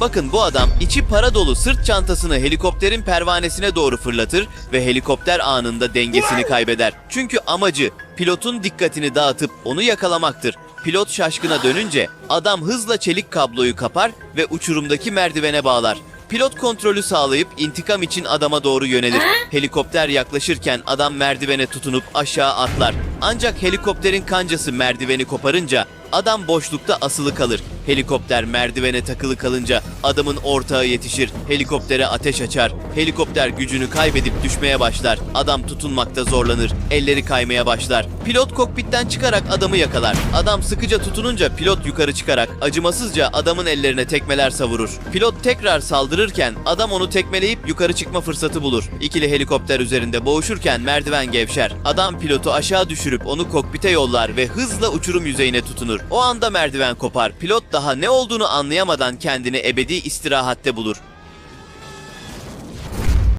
Bakın bu adam içi para dolu sırt çantasını helikopterin pervanesine doğru fırlatır ve helikopter anında dengesini kaybeder. Çünkü amacı pilotun dikkatini dağıtıp onu yakalamaktır. Pilot şaşkına dönünce adam hızla çelik kabloyu kapar ve uçurumdaki merdivene bağlar. Pilot kontrolü sağlayıp intikam için adama doğru yönelir. Helikopter yaklaşırken adam merdivene tutunup aşağı atlar. Ancak helikopterin kancası merdiveni koparınca adam boşlukta asılı kalır. Helikopter merdivene takılı kalınca adamın ortağı yetişir. Helikoptere ateş açar. Helikopter gücünü kaybedip düşmeye başlar. Adam tutunmakta zorlanır. Elleri kaymaya başlar. Pilot kokpitten çıkarak adamı yakalar. Adam sıkıca tutununca pilot yukarı çıkarak acımasızca adamın ellerine tekmeler savurur. Pilot tekrar saldırırken adam onu tekmeleyip yukarı çıkma fırsatı bulur. İkili helikopter üzerinde boğuşurken merdiven gevşer. Adam pilotu aşağı düşürüp onu kokpite yollar ve hızla uçurum yüzeyine tutunur. O anda merdiven kopar. Pilot daha ne olduğunu anlayamadan kendini ebedi istirahatte bulur.